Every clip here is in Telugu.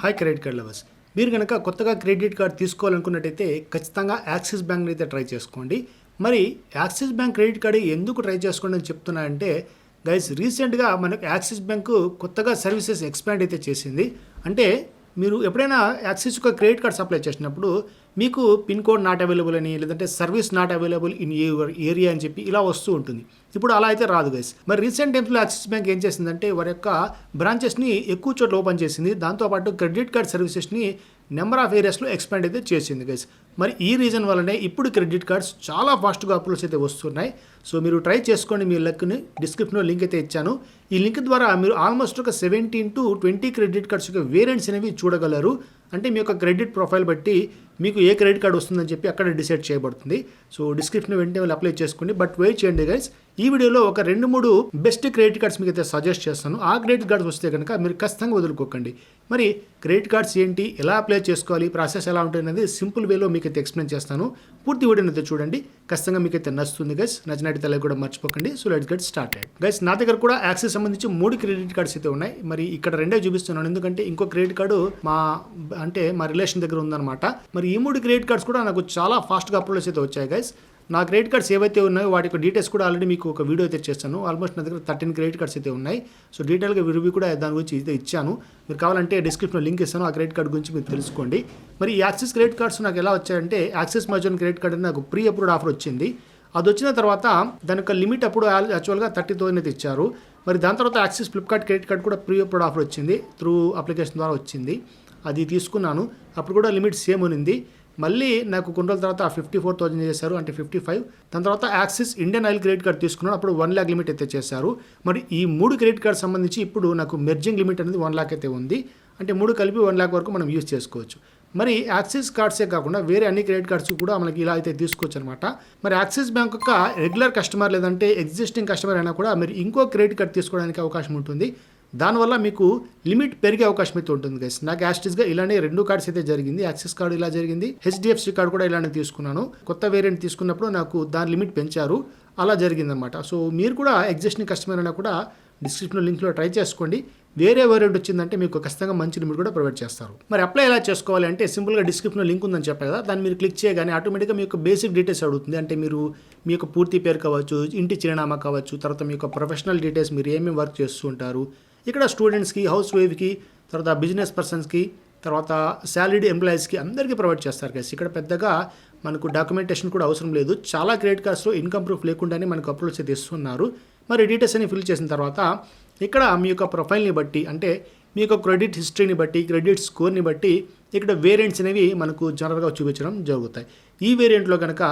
Hi credit card lovers. మీరు కనుక కొత్తగా క్రెడిట్ కార్డ్ తీసుకోవాలనుకున్నట్టయితే ఖచ్చితంగా యాక్సిస్ బ్యాంక్ని అయితే ట్రై చేసుకోండి. మరి యాక్సిస్ బ్యాంక్ క్రెడిట్ కార్డ్ ఎందుకు ట్రై చేసుకోండి అని చెప్తున్నా అంటే గైస్ రీసెంట్గా మనకు యాక్సిస్ బ్యాంకు కొత్తగా సర్వీసెస్ ఎక్స్పాండ్ అయితే చేసింది. అంటే మీరు ఎప్పుడైనా యాక్సిస్ ఒక క్రెడిట్ కార్డ్ సప్లై చేసినప్పుడు మీకు పిన్ కోడ్ నాట్ అవైలబుల్ అని లేదంటే service not available in your area అని చెప్పి ఇలా వస్తూ ఉంటుంది. ఇప్పుడు అలా అయితే రాదు గైస్ మరి రీసెంట్ టైమ్స్లో యాక్సిస్ బ్యాంక్ ఏం చేసిందంటే వారి యొక్క బ్రాంచెస్ని ఎక్కువ చోట్ల ఓపెన్ చేసింది. దాంతోపాటు క్రెడిట్ కార్డ్ సర్వీసెస్ని నెంబర్ ఆఫ్ ఏరియాస్లో ఎక్స్పాండ్ అయితే చేసింది గైస్. మరి ఈ రీజన్ వల్లనే ఇప్పుడు క్రెడిట్ కార్డ్స్ చాలా ఫాస్ట్గా అప్రోల్స్ అయితే వస్తున్నాయి. సో మీరు ట్రై చేసుకోండి మీ లక్ని డిస్క్రిప్షన్లో లింక్ అయితే ఇచ్చాను. ఈ లింక్ ద్వారా మీరు ఆల్మోస్ట్ ఒక seventeen to twenty credit cards యొక్క వేరియంట్స్ అనేవి చూడగలరు. అంటే మీ యొక్క క్రెడిట్ ప్రొఫైల్ బట్టి మీకు ఏ క్రెడిట్ కార్డ్ వస్తుందని చెప్పి అక్కడ డిసైడ్ చేయబడుతుంది. సో డిస్క్రిప్షన్ వెంటనే వాళ్ళు అప్లై చేసుకోండి. బట్ వెయిట్ చేయండి గైస్. ఈ వీడియోలో ఒక రెండు మూడు బెస్ట్ క్రెడిట్ కార్డ్స్ మీకు అయితే సజెస్ట్ చేస్తాను. ఆ క్రెడిట్ కార్డ్స్ వస్తే కనుక మీరు ఖచ్చితంగా వదులుకోకండి. మరి క్రెడిట్ కార్డ్స్ ఏంటి? ఎలా అప్లై చేసుకోవాలి? ప్రాసెస్ ఎలా ఉంటుంది అనేది సింపుల్ వేలో మీకు అయితే ఎక్స్ప్లెయిన్ చేస్తాను. పూర్తి వీడియోని అయితే చూడండి. ఖచ్చితంగా మీకు అయితే నచ్చుతుంది గైస్. నచ్చినట్టు తల కూడా మర్చిపోకండి. So let's get start guys నా దగ్గర కూడా యాక్సెస్ సంబంధించి మూడు క్రెడిట్ కార్డ్స్ అయితే ఉన్నాయి. మరి ఇక్కడ రెండే చూపిస్తున్నాను. ఎందుకంటే ఇంకో క్రెడిట్ కార్డు మా అంటే మా రిలేషన్ దగ్గర ఉందన్నమాట. మరి ఈ మూడు క్రెడిట్ కార్డ్స్ కూడా నాకు చాలా ఫాస్ట్గా అప్లోడ్స్ అయితే వచ్చాయి గైస్ నా క్రెడిట్ కార్డ్స్ ఏవైతే ఉన్నాయో వాటి యొక్క డీటెయిల్స్ కూడా ఆల్రెడీ మీకు ఒక వీడియో అయితే చేస్తాను ఆల్మోస్ట్ నా దగ్గర థర్టీన్ క్రెడిట్ కార్డ్స్ అయితే ఉన్నాయి. సో డీటెయిల్గా రివ్యూ కూడా దాని గురించి అయితే ఇచ్చాను. మీరు కావాలంటే డిస్క్రిప్షన్లో లింక్ ఇస్తాను. ఆ క్రెడిట్ కార్డ్ గురించి మీరు తెలుసుకోండి. మరి ఈ యాక్సిస్ క్రెడిట్ కార్డ్స్ నాకు ఎలా వచ్చాయంటే యాక్సిస్ మజోన్ క్రెడిట్ కార్డ్ నాకు ప్రీ అప్రూవ్డ్ ఆఫర్ వచ్చింది. అది వచ్చిన తర్వాత దాని యొక్క లిమిట్ అప్పుడు యాక్చువల్గా థర్టీ థౌసండ్ అయితే ఇచ్చారు. మరి దాని తర్వాత యాక్సిస్ ఫ్లిప్కార్ట్ క్రెడిట్ కార్డ్ కూడా ప్రీ అప్రూవ్డ్ ఆఫర్ వచ్చింది త్రూ అప్లికేషన్ ద్వారా వచ్చింది. అది తీసుకున్నాను. అప్పుడు కూడా లిమిట్ సేమ్ ఉంది మళ్ళీ నాకు కొన్ని రోజుల తర్వాత ఫిఫ్టీ ఫోర్ థౌసండ్ చేశారు. అంటే ఫిఫ్టీ ఫైవ్. దాని తర్వాత Axis Indian Oil credit card తీసుకున్నాను. అప్పుడు వన్ ల్యాక్ లిమిట్ అయితే చేశారు. మరి ఈ మూడు క్రెడిట్ కార్డ్ సంబంధించి ఇప్పుడు నాకు మెర్జింగ్ లిమిట్ అనేది వన్ ల్యాక్ అయితే ఉంది. అంటే మూడు కలిపి వన్ ల్యాక్ వరకు మనం యూజ్ చేసుకోవచ్చు. మరి యాక్సిస్ కార్డ్సే కాకుండా వేరే అన్ని క్రెడిట్ కార్డ్స్ కూడా మనకి ఇలా అయితే తీసుకోవచ్చు అనమాట మరి యాక్సిస్ బ్యాంక్ యొక్క రెగ్యులర్ కస్టమర్ లేదంటే ఎగ్జిస్టింగ్ కస్టమర్ అయినా కూడా మీరు ఇంకో క్రెడిట్ కార్డ్ తీసుకోవడానికి అవకాశం ఉంటుంది. దానివల్ల మీకు లిమిట్ పెరిగే అవకాశం అయితే ఉంటుంది గైస్ నాకు యాస్టిస్గా ఇలానే రెండు కార్డ్స్ అయితే జరిగింది. యాక్సిస్ కార్డు ఇలా జరిగింది. హెచ్డిఎఫ్సి కార్డు కూడా ఇలానే తీసుకున్నాను. కొత్త వేరియంట్ తీసుకున్నప్పుడు నాకు దాని లిమిట్ పెంచారు. అలా జరిగిందనమాట సో మీరు కూడా ఎగ్జిస్టింగ్ కస్టమర్ అయినా కూడా డిస్క్రిప్షన్లో లింక్లో ట్రై చేసుకోండి. వేరే వేరియంట్ వచ్చిందంటే మీకు ఖచ్చితంగా మంచి లిమిట్ కూడా ప్రొవైడ్ చేస్తారు. మరి అప్లై ఎలా చేసుకోవాలి అంటే సింపుల్గా డిస్క్రిప్షన్లో లింక్ ఉందని చెప్పారు కదా దాన్ని మీరు క్లిక్ చేయగానే ఆటోమేటిక్గా మీ యొక్క బేసిక్ డీటెయిల్స్ అడుగుతుంది. అంటే మీరు మీ యొక్క పూర్తి పేరు కావచ్చు ఇంటి చిరునామా కావచ్చు తర్వాత మీ యొక్క ప్రొఫెషనల్ డీటెయిల్స్ మీరు ఏమేమి వర్క్ చేస్తూ ఉంటారు ఇక్కడ స్టూడెంట్స్కి హౌస్ వైఫ్కి తర్వాత బిజినెస్ పర్సన్స్కి తర్వాత శాలరీడ్ ఎంప్లాయీస్కి అందరికీ ప్రొవైడ్ చేస్తారు కదా ఇక్కడ పెద్దగా మనకు డాక్యుమెంటేషన్ కూడా అవసరం లేదు. చాలా క్రెడిట్ కార్డ్స్లో ఇన్కమ్ ప్రూఫ్ లేకుండానే మనకు అప్రూవల్స్ అయితే ఇస్తున్నారు. మరి డీటెయిల్స్ అన్ని ఫిల్ చేసిన తర్వాత ఇక్కడ మీ యొక్క ప్రొఫైల్ని బట్టి అంటే మీ యొక్క క్రెడిట్ హిస్టరీని బట్టి క్రెడిట్ స్కోర్ని బట్టి ఇక్కడ వేరియంట్స్ అనేవి మనకు జనరల్గా చూపించడం జరుగుతాయి. ఈ వేరియంట్లో కనుక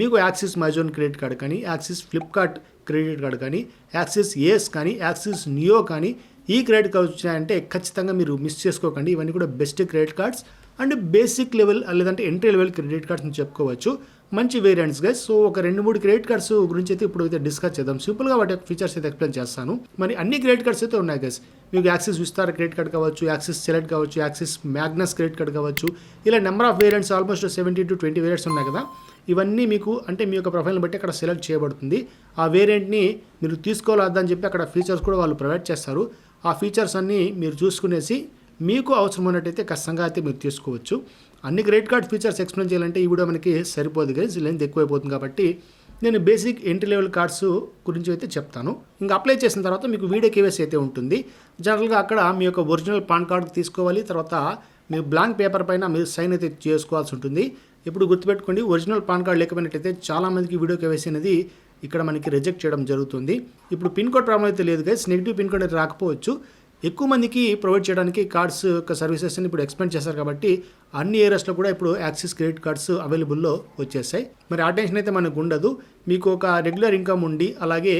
మీకు యాక్సిస్ మైజోన్ క్రెడిట్ కార్డ్ కానీ యాక్సిస్ ఫ్లిప్కార్ట్ క్రెడిట్ కార్డ్ కానీ యాక్సిస్ ఏఎస్ కానీ యాక్సిస్ నియో కానీ ఈ క్రెడిట్ కార్డ్స్ వచ్చినాయంటే ఖచ్చితంగా మీరు మిస్ చేసుకోకండి. ఇవన్నీ కూడా best credit cards. And basic level లేదంటే ఎంట్రీ లెవెల్ క్రెడిట్ కార్డ్స్ అని చెప్పుకోవచ్చు. మంచి వేరియంట్స్ గైస్ సో ఒక రెండు మూడు క్రెడిట్ కార్డ్స్ గురించి అయితే ఇప్పుడు అయితే డిస్కస్ చేద్దాం. సింపుల్గా వాటి ఫీచర్స్ అయితే ఎక్స్ప్లెయిన్ చేస్తాను. మరి అన్ని క్రెడిట్ కార్డ్స్ అయితే ఉన్నాయి గైస్ మీకు యాక్సిస్ విస్తార క్రెడిట్ కార్డ్ కావచ్చు యాక్సిస్ సెలెక్ట్ కావచ్చు యాక్సిస్ మ్యాగ్నస్ క్రెడిట్ కార్డ్ కావచ్చు. ఇలా number of variants almost seventy to twenty variants ఉన్నాయి కదా. ఇవన్నీ మీకు అంటే మీ యొక్క ప్రొఫైల్ని బట్టి అక్కడ సెలెక్ట్ చేయబడుతుంది. ఆ వేరియంట్ని మీరు తీసుకోవాలని చెప్పి అక్కడ ఫీచర్స్ కూడా వాళ్ళు ప్రొవైడ్ చేస్తారు. ఆ ఫీచర్స్ అన్నీ మీరు చూసుకునేసి మీకు అవసరమైనట్టయితే ఖచ్చితంగా అయితే మీరు తీసుకోవచ్చు. అన్ని క్రెడిట్ కార్డ్ ఫీచర్స్ ఎక్స్ప్లెయిన్ చేయాలంటే ఈ వీడియో మనకి సరిపోదు గైస్ లెంత్ ఎక్కువైపోతుంది కాబట్టి నేను బేసిక్ ఎంట్రీ లెవెల్ కార్డ్స్ గురించి అయితే చెప్తాను. ఇంకా అప్లై చేసిన తర్వాత మీకు వీడియో కేవైసీ అయితే ఉంటుంది. జనరల్గా అక్కడ మీ యొక్క ఒరిజినల్ పాన్ కార్డు తీసుకోవాలి. తర్వాత మీరు బ్లాంక్ పేపర్ పైన మీరు సైన్ అయితే చేసుకోవాల్సి ఉంటుంది. ఇప్పుడు గుర్తుపెట్టుకోండి ఒరిజినల్ పాన్ కార్డ్ లేకపోయినట్టయితే చాలామందికి వీడియో కేవైసీ అనేది ఇక్కడ మనకి రిజెక్ట్ చేయడం జరుగుతుంది. ఇప్పుడు పిన్ కోడ్ ప్రాబ్లం అయితే లేదు గైస్ నెగిటివ్ పిన్ కోడ్ అయితే రాకపోవచ్చు. ఎక్కువ మందికి ప్రొవైడ్ చేయడానికి కార్డ్స్ యొక్క సర్వీసెస్ని ఇప్పుడు ఎక్స్పెండ్ చేశారు కాబట్టి అన్ని ఏరియాస్లో కూడా ఇప్పుడు యాక్సిస్ క్రెడిట్ కార్డ్స్ అవైలబుల్లో వచ్చేసాయి. మరి ఆ టెన్షన్ అయితే మనకు ఉండదు. మీకు ఒక రెగ్యులర్ ఇన్కమ్ ఉండి అలాగే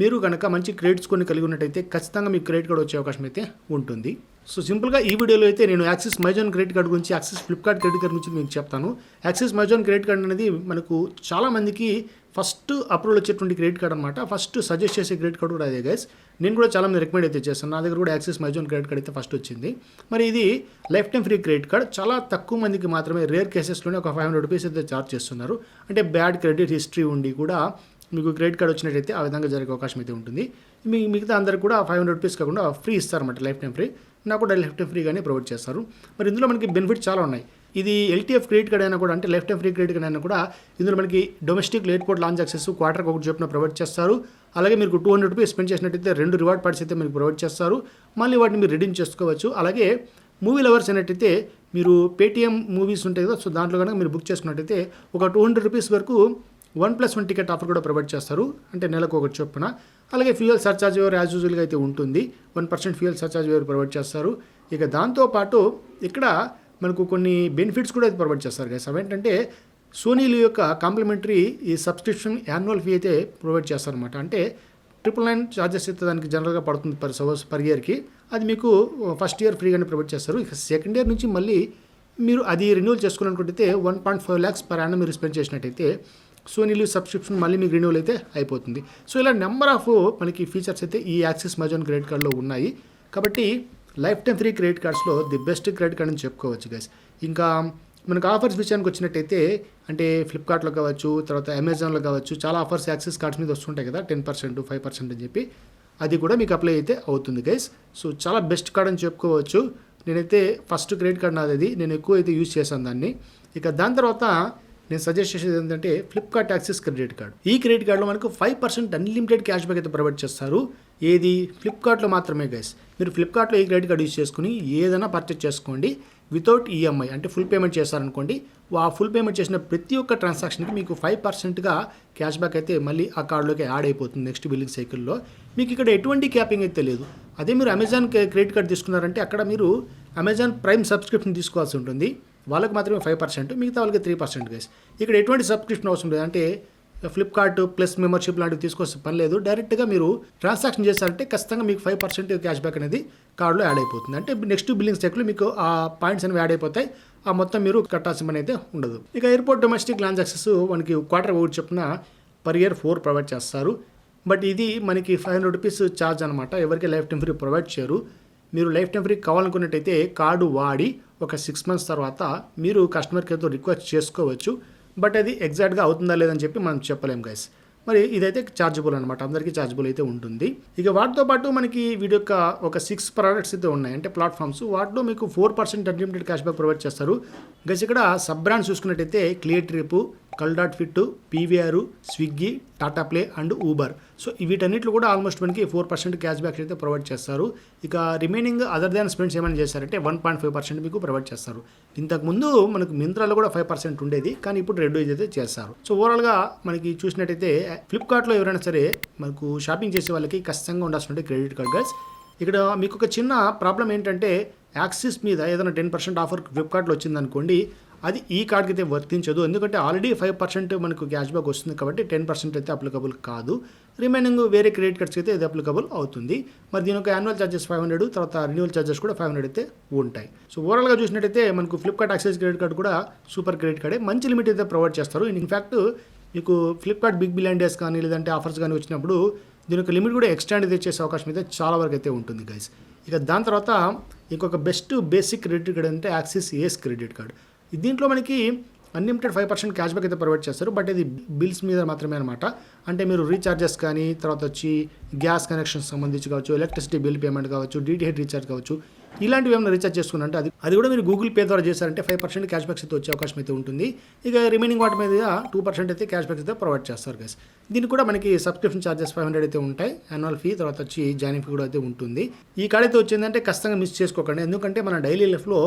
మీరు కనుక మంచి క్రెడిట్స్ కొన్ని కలిగి ఉన్నట్టయితే ఖచ్చితంగా మీకు క్రెడిట్ కార్డ్ వచ్చే అవకాశం అయితే ఉంటుంది. సో సింపుల్గా ఈ వీడియోలో అయితే నేను యాక్సిస్ మైజాన్ క్రెడిట్ కార్డ్ గురించి యాక్సిస్ ఫ్లిప్కార్ట్ క్రెడిట్ కార్డ్ గురించి మీకు చెప్తాను. యాక్సిస్ మైజాన్ క్రెడిట్ కార్డ్ అనేది మనకు చాలామందికి ఫస్ట్ అప్రూవల్ వచ్చేటువంటి క్రెడిట్ కార్డ్ అనమాట ఫస్ట్ సజెస్ట్ చేసే క్రెడిట్ కార్డ్ కూడా అదే గైస్ నేను కూడా చాలామంది రికమెండ్ అయితే చేస్తాను. నా దగ్గర కూడా యాక్సిస్ మైజోన్ క్రెడిట్ కార్డ్ అయితే ఫస్ట్ వచ్చింది. మరి ఇది life time free credit card. చాలా తక్కువ మందికి మాత్రమే రేర్ కేసెస్లోనే ఒక ఫైవ్ హండ్రెడ్ రూపీస్ అయితే ఛార్జ్ చేస్తున్నారు. అంటే బ్యాడ్ క్రెడిట్ హిస్టరీ ఉండి కూడా మీకు క్రెడిట్ కార్డ్ వచ్చినట్టయితే ఆ విధంగా జరిగే అవకాశం అయితే ఉంటుంది. మీ మిగతా అందరికి కూడా ఫైవ్ హండ్రెడ్ రూపీస్ కాకుండా ఫ్రీ ఇస్తారన్నమాట లైఫ్ టైం ఫ్రీ. నాకు కూడా లెఫ్ట్ ఫ్రీగానే ప్రొవైడ్ చేస్తారు. మరి ఇందులో మనకి బెనిఫిట్స్ చాలా ఉన్నాయి. ఇది ఎల్టీఎఫ్ క్రెడిట్ కార్డ్ అయినా కూడా అంటే లెఫ్ట్ ఫ్రీ క్రెడిట్ కార్డ్ అయినా కూడా ఇందులో మనకి డొమెస్టిక్ ఎయిర్పోర్ట్ లాంచ్ యాక్సెస్ క్వార్టర్కి ఒకటి చొప్పున ప్రొవైడ్ చేస్తారు. అలాగే మీకు టూ హండ్రెడ్ రూపీస్ స్పెండ్ చేసినట్టయితే రెండు రివార్డ్ పార్ట్స్ అయితే మీకు ప్రొవైడ్ చేస్తారు. మళ్ళీ వాటిని మీరు రిడీమ్ చేసుకోవచ్చు. అలాగే మూవీ లవర్స్ అయినట్టయితే మీరు పేటీఎం మూవీస్ ఉంటాయి కదా సో దాంట్లో కనుక మీరు బుక్ చేసుకున్నట్టయితే ఒక టూ హండ్రెడ్ రూపీస్ వరకు one plus one ticket offer కూడా ప్రొవైడ్ చేస్తారు. అంటే నెలకు ఒకటి చొప్పున. అలాగే ఫ్యూయల్ సర్చార్జ్ వేరు యాజ్ యూజువల్గా అయితే ఉంటుంది. వన్ పర్సెంట్ ఫ్యూయల్ సర్చార్జ్ వేరు ప్రొవైడ్ చేస్తారు. ఇక దాంతోపాటు ఇక్కడ మనకు కొన్ని బెనిఫిట్స్ కూడా అయితే ప్రొవైడ్ చేస్తారు కదా అవేంటంటే సోనీలు యొక్క కాంప్లిమెంటరీ ఈ సబ్స్క్రిప్షన్ యాన్యువల్ ఫీ అయితే ప్రొవైడ్ చేస్తారనమాట అంటే ట్రిపుల్ నైన్ ఛార్జెస్ అయితే దానికి జనరల్గా పడుతుంది పర్ సవర్స్ పర్ ఇయర్కి. అది మీకు ఫస్ట్ ఇయర్ ఫ్రీగానే ప్రొవైడ్ చేస్తారు. ఇక సెకండ్ ఇయర్ నుంచి మళ్ళీ మీరు అది రెన్యూవల్ చేసుకోవాలనుకుంటే one point five lakhs per annum మీరు స్పెండ్ చేసినట్టయితే సోనీలు సబ్స్క్రిప్షన్ మళ్ళీ మీకు రెన్యూవల్ అయితే అయిపోతుంది. సో ఇలా నెంబర్ ఆఫ్ మనకి ఫీచర్స్ అయితే ఈ యాక్సిస్ మజోన్ క్రెడిట్ కార్డులో ఉన్నాయి. కాబట్టి లైఫ్ టైం ఫ్రీ క్రెడిట్ కార్డ్స్లో ది బెస్ట్ క్రెడిట్ కార్డ్ అని చెప్పుకోవచ్చు గైస్ ఇంకా మనకు ఆఫర్స్ విషయానికి వచ్చినట్టయితే అంటే ఫ్లిప్కార్ట్లో కావచ్చు తర్వాత అమెజాన్లో కావచ్చు చాలా ఆఫర్స్ యాక్సెస్ కార్డ్స్ మీద వస్తుంటాయి కదా టెన్ పర్సెంట్ ఫైవ్ పర్సెంట్ అని చెప్పి. అది కూడా మీకు అప్లై అయితే అవుతుంది గైస్ సో చాలా బెస్ట్ కార్డ్ అని చెప్పుకోవచ్చు. నేనైతే ఫస్ట్ క్రెడిట్ కార్డ్ నాది అది. నేను ఎక్కువ అయితే యూజ్ చేశాను దాన్ని. ఇక దాని తర్వాత నేను సజెస్ట్ చేసేది ఏంటంటే ఫ్లిప్కార్ట్ యాక్సిస్ క్రెడిట్ కార్డ్ ఈ క్రెడిట్ కార్డులో మనకు five percent unlimited cash back అయితే ప్రొవైడ్ చేస్తారు. ఏది? ఫ్లిప్కార్ట్లో మాత్రమే గైస్ మీరు ఫ్లిప్కార్ట్లో ఈ క్రెడిట్ కార్డ్ యూస్ చేసుకుని ఏదైనా పర్చేస్ చేసుకోండి. వితౌట్ ఈఎంఐ అంటే ఫుల్ పేమెంట్ చేశారనుకోండి ఆ ఫుల్ పేమెంట్ చేసిన ప్రతి ఒక్క ట్రాన్సాక్షన్కి మీకు ఫైవ్ పర్సెంట్గా క్యాష్ బ్యాక్ అయితే మళ్ళీ ఆ కార్డులోకి యాడ్ అయిపోతుంది నెక్స్ట్ బిల్లింగ్ సైకిల్లో మీకు ఇక్కడ ఎటువంటి క్యాపింగ్ అయితే లేదు. అదే మీరు అమెజాన్ క్రెడిట్ కార్డ్ తీసుకున్నారంటే అక్కడ మీరు అమెజాన్ ప్రైమ్ సబ్స్క్రిప్షన్ తీసుకోవాల్సి ఉంటుంది. వాళ్ళకి మాత్రమే ఫైవ్ పర్సెంట్ మిగతా వాళ్ళకి త్రీ పర్సెంట్ గైస్ ఇక్కడ ఎటువంటి సబ్స్క్రిప్షన్ అవసరం లేదు. అంటే ఫ్లిప్కార్ట్ ప్లస్ మెంబర్షిప్ లాంటివి తీసుకొస్తే పని లేదు. డైరెక్ట్గా మీరు ట్రాన్సాక్షన్ చేశారంటే ఖచ్చితంగా మీకు ఫైవ్ పర్సెంట్ క్యాష్ బ్యాక్ అనేది కార్డులో యాడ్ అయిపోతుంది. అంటే నెక్స్ట్ బిల్లింగ్ సైకిల్ మీకు ఆ పాయింట్స్ అనేవి యాడ్ అయిపోతాయి. ఆ మొత్తం మీరు కట్టాల్సిన పని అయితే ఉండదు. ఇక ఎయిర్పోర్ట్ డొమెస్టిక్ లాంచ్ మనకి క్వార్టర్ ఒకటి చొప్పున పర్ ఇయర్ ఫోర్ ప్రొవైడ్ చేస్తారు. బట్ ఇది మనకి ఫైవ్ హండ్రెడ్ రూపీస్ ఛార్జ్ అనమాట ఎవరికి లైఫ్ టైం ఫ్రీ ప్రొవైడ్ చేయరు. మీరు లైఫ్ టైం ఫ్రీ కావాలనుకున్నట్టయితే కార్డు వాడి ఒక సిక్స్ మంత్స్ తర్వాత మీరు కస్టమర్ కేర్తో రిక్వెస్ట్ చేసుకోవచ్చు. బట్ అది ఎగ్జాక్ట్గా అవుతుందా లేదని చెప్పి మనం చెప్పలేం గైస్ మరి ఇదైతే ఛార్జబుల్ అనమాట అందరికీ ఛార్జబుల్ అయితే ఉంటుంది. ఇక వాటితో పాటు మనకి వీడి యొక్క ఒక సిక్స్ ప్రోడక్ట్స్ అయితే ఉన్నాయి. అంటే ప్లాట్ఫామ్స్ వాటిలో మీకు four percent unlimited cash back provide చేస్తారు. గైస్ ఇక్కడ సబ్ బ్రాండ్స్ చూసుకున్నట్టయితే Cleartrip cult dot fit PVR Swiggy Tata play and Uber so వీటన్నిటిలో కూడా ఆల్మోస్ట్ మనకి ఫోర్ పర్సెంట్ క్యాష్ బ్యాక్ అయితే ప్రొవైడ్ చేస్తారు. ఇక రిమైనింగ్ అదర్ దాన్ స్పెండ్స్ ఏమైనా చేశారంటే వన్ పాయింట్ ఫైవ్ పర్సెంట్ మీకు ప్రొవైడ్ చేస్తారు. ఇంతకుముందు మనకు మింత్రాలో కూడా ఫైవ్ పర్సెంట్ ఉండేది కానీ ఇప్పుడు రెండు అయితే చేస్తారు. సో ఓవరాల్గా మనకి చూసినట్టయితే ఫ్లిప్కార్ట్లో ఎవరైనా సరే మనకు షాపింగ్ చేసే వాళ్ళకి ఖచ్చితంగా ఉండాల్సిన క్రెడిట్ కార్డ్ గైస్ ఇక్కడ మీకు ఒక చిన్న ప్రాబ్లం ఏంటంటే యాక్సిస్ మీద ఏదైనా టెన్ పర్సెంట్ ఆఫర్ ఫ్లిప్కార్ట్లో వచ్చిందనుకోండి అది ఈ కార్డ్కి అయితే వర్తించదు. ఎందుకంటే ఆల్రెడీ ఫైవ్ పర్సెంట్ మనకు క్యాష్ బ్యాక్ వస్తుంది కాబట్టి టెన్ పర్సెంట్ అయితే అప్లికబుల్ కాదు. రిమైనింగ్ వేరే క్రెడిట్ కార్డ్స్కి అయితే ఇది అప్లికబుల్ అవుతుంది. మరి దీని యొక్క యాన్యువల్ ఛార్జెస్ ఫైవ్ హండ్రెడ్ తర్వాత రిన్యూవల్ ఛార్జెస్ కూడా ఫైవ్ హండ్రెడ్ అయితే ఉంటాయి. సో ఓవరాల్గా చూసినట్టయితే మనకు ఫ్లిప్కార్ట్ యాక్సెస్ క్రెడిట్ కార్డ్ కూడా సూపర్ క్రెడిట్ కార్డే మంచి లిమిట్ అయితే ప్రొవైడ్ చేస్తారు. ఇన్ఫ్యాక్ట్ మీకు ఫ్లిప్కార్ట్ బిగ్ బిలియన్ డేస్ కానీ లేదంటే ఆఫర్స్ కానీ వచ్చినప్పుడు దీని యొక్క లిమిట్ కూడా ఎక్స్టెండ్ అయితే చేసే అవకాశం అయితే చాలా వరకు అయితే ఉంటుంది గైస్ ఇక దాని తర్వాత ఇంకొక బెస్ట్ బేసిక్ క్రెడిట్ కార్డ్ అంటే యాక్సిస్ ఏస్ క్రెడిట్ కార్డ్ దీంట్లో మనకి unlimited five percent cash back అయితే ప్రొవైడ్ చేస్తారు. బట్ ఇది బిల్స్ మీద మాత్రమే అనమాట అంటే మీరు రీఛార్జెస్ కానీ తర్వాత వచ్చి గ్యాస్ కనెక్షన్ సంబంధించి కావచ్చు ఎలక్ట్రిసిటీ బిల్ పేమెంట్ కావచ్చు డిటిహెచ్ రీఛార్జ్ కావచ్చు ఇలాంటివి ఏమైనా రీఛార్జ్ చేసుకున్నంటే అది అది కూడా మీరు గూగుల్ పే ద్వారా చేశారంటే ఫైవ్ పర్సెంట్ క్యాష్ బ్యాక్స్ అయితే వచ్చే అవకాశం అయితే ఉంటుంది. ఇక రిమైనింగ్ వాటి మీద టూ పర్సెంట్ అయితే క్యాష్ బ్యాక్స్ అయితే ప్రొవైడ్ చేస్తారు గైస్ దీనికి కూడా మనకి సబ్స్క్రిప్షన్ ఛార్జెస్ ఫైవ్ హండ్రెడ్ అయితే ఉంటాయి. యాన్యువల్ ఫీ తర్వాత వచ్చి జాయినింగ్ ఫీ కూడా అయితే ఉంటుంది. ఈ కార్డ్ అయితే వచ్చిందంటే ఖచ్చితంగా మిస్ చేసుకోకండి. ఎందుకంటే మన డైలీ లైఫ్లో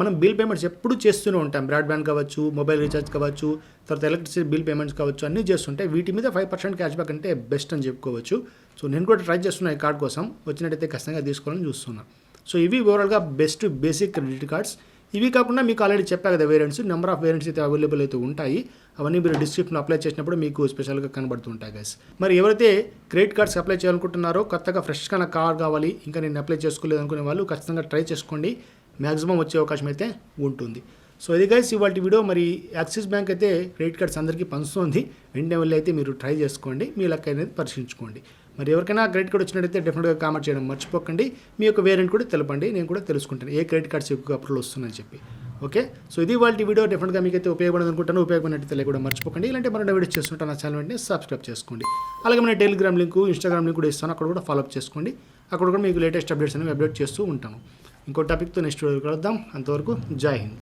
మనం బిల్ పేమెంట్స్ ఎప్పుడు చేస్తూనే ఉంటాం. బ్రాడ్బ్యాండ్ కావచ్చు మొబైల్ రీఛార్జ్ కావచ్చు తర్వాత ఎలక్ట్రిసిటీ బిల్ పేమెంట్స్ కావచ్చు అన్నీ చేస్తుంటే వీటి మీద ఫైవ్ పర్సెంట్ క్యాష్ బ్యాక్ అంటే బెస్ట్ అని చెప్పుకోవచ్చు. సో నేను కూడా ట్రై చేస్తున్నా ఈ కార్డ్ కోసం. వచ్చినట్టయితే ఖచ్చితంగా తీసుకోవాలని చూస్తున్నాను సో ఇవి ఓవరాల్గా బెస్ట్ బేసిక్ క్రెడిట్ కార్డ్స్ ఇవి కాకుండా మీకు ఆల్రెడీ చెప్పా కదా వేరియంట్స్ నెంబర్ ఆఫ్ వేరియంట్స్ అయితే అవైలబుల్ అయితే ఉంటాయి. అవన్నీ మీరు డిస్క్రిప్షన్ అప్లై చేసినప్పుడు మీకు స్పెషల్గా కనబడుతుంటాయి గైస్ మరి ఎవరైతే క్రెడిట్ కార్డ్స్ అప్లై చేయాలనుకుంటున్నారో కొత్తగా ఫ్రెష్గా నా కార్ కావాలి ఇంకా నేను అప్లై చేసుకోలేదు అనుకునే వాళ్ళు ఖచ్చితంగా ట్రై చేసుకోండి. మ్యాక్సిమం వచ్చే అవకాశం అయితే ఉంటుంది. సో ఇది గైస్ ఇవాళ వీడియో మరి యాక్సిస్ బ్యాంక్ అయితే క్రెడిట్ కార్డ్స్ అందరికీ పంచుతుంది. వెంటనే వెళ్ళి అయితే మీరు ట్రై చేసుకోండి. మీ లెక్క అనేది పరిశీలించుకోండి. మరి ఎవరికైనా క్రెడిట్ కార్డ్ వచ్చినట్టయితే డెఫినెట్గా కామెంట్ చేయడం మర్చిపోకండి. మీ యొక్క వేరియంట్ కూడా తెలపండి. నేను కూడా తెలుసుకుంటాను ఏ క్రెడిట్ కార్డ్స్ ఎక్కువ అప్రూవల్ వస్తుందని చెప్పి. ఓకే సో ఇది వాళ్ళ వీడియో డెఫినెట్గా మీకు అయితే ఉపయోగపడదు అనుకుంటాను ఉపయోగపడినట్టు కూడా మర్చిపోకండి. ఇలాంటి మనం వీడియో చేస్తుంటాను నా ఛానల్ వెంటనే సబ్స్క్రైబ్ చేసుకోండి. అలాగే మన టెలిగ్రామ్ లింక్ ఇన్స్టాగ్రామ్ లింక్ కూడా ఇస్తాను. అక్కడ కూడా ఫాలో అప్ చేసుకోండి. అక్కడ కూడా మీకు లేటెస్ట్ అప్డేట్స్ అనేవి అప్డేట్ చేస్తూ ఉంటాను. ఇంకో టాపిక్తో నెక్స్ట్ కలుద్దాం. అంతవరకు జై హింద్.